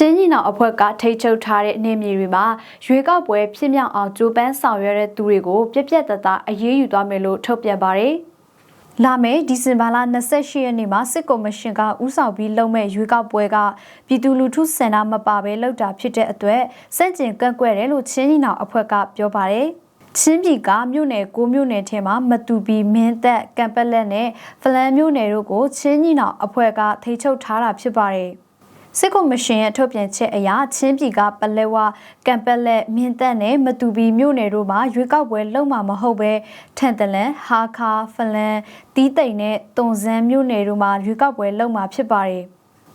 ချင်းညီနောင်အဖွဲ့ကထိတ်ချုပ်ထားတဲ့နေမြေတွေမှာရွေးကောက်ပွဲဖြစ်မြောက်အောင်ကြိုးပမ်းဆောင်ရွက်တဲ့သူတွေကိုပြက်ပြက်တသားအရေးယူသွားမယ်လို့ထုတ်ပြန်ပါတယ်။လာမယ့်ဒီဇင်ဘာလ28ရက်နေ့မှာစစ်ကော်မရှင်ကဥဆောင်ပြီးလုပ်မဲ့ရွေးကောက်ပွဲကပြည်သူလူထုစန္ဒမပါဘဲလုပ်တာဖြစ်တဲ့အတွက်စန့်ကျင်ကန့်ကွက်တယ်လို့ချင်းညီနောင်အဖွဲ့ကပြောပါတယ်။ချင်းပြည်ကမြို့နယ်ကိုမြို့နယ်ထဲမှာမတူပီမင်းသက်ကံပက်လက်နဲ့ဖလန်မြို့နယ်တို့ကိုချင်းညီနောင်အဖွဲ့ကထိချုပ်ထားတာဖြစ်ပါတယ်။ စစ်ကော်မရှင်ရဲ့ထုတ်ပြန်ချက်အရချင်းပြည်ကပလဲဝကံပက်လက်မြင်းတက်နဲ့မတူပီမြို့နယ်တို့မှာရွေးကောက်ပွဲလုပ်မှာမဟုတ်ပဲထန်တလန်ဟာခါဖလန်တီးတိန်နဲ့တုံစန်းမြို့နယ်တို့မှာရွေးကောက်ပွဲလုပ်မှာဖြစ်ပါတယ်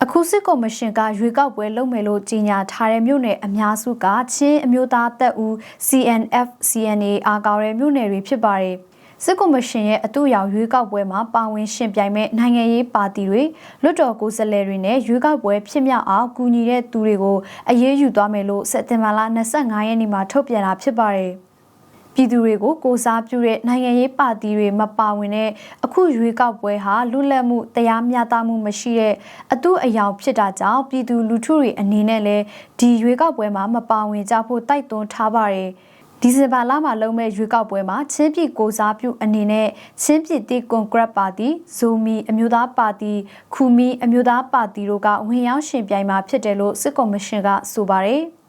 အခုစစ်ကော်မရှင်ကရွေးကောက်ပွဲလုပ်မယ်လို့ကြေညာထားတဲ့မြို့နယ်အများစုကချင်းအမျိုးသားတပ်ဦး CNF CNA အားကောင်းတဲ့မြို့နယ်တွေဖြစ်ပါတယ်။ စစ်ကော်မရှင်ရဲ့အတူရောက်ရွေးကောက်ပွဲမှာပါဝင်ရှင်ပြိုင်မဲ့နိုင်ငံရေးပါတီတွေလွတ်တော်ကိုယ်စားလှယ်တွေနဲ့ရွေးကောက်ပွဲဖြစ်မြောက်အောင်ကူညီတဲ့သူတွေကိုအရေးယူသွားမယ်လို့စက်တင်ဘာလ25ရက်နေ့မှာထုတ်ပြန်တာဖြစ်ပါတယ်။ပြည်သူတွေကိုကိုစားပြုတဲ့နိုင်ငံရေးပါတီတွေမပါဝင်တဲ့အခုရွေးကောက်ပွဲဟာလူလက်မှုတရားမျှတမှုမရှိတဲ့အတူအယောင်ဖြစ်တာကြောင့်ပြည်သူလူထုတွေအနေနဲ့လည်းဒီရွေးကောက်ပွဲမှာမပါဝင်ကြဖို့တိုက်တွန်းထားပါတယ်။ ဒီဇင်ဘာလမှာလုပ်မဲ့ရွေးကောက်ပွဲမှာချင်းပြည်ကိုစားပြုအနေနဲ့ချင်းပြည်တီကွန်ဂရက်ပါတီဇိုမီအမျိုးသားပါတီခူမီအမျိုးသားပါတီတို့ကဝင်ရောက်ရှင်ပြိုင်မှာဖြစ်တယ်လို့စစ်ကော်မရှင်ကဆိုပါတယ်။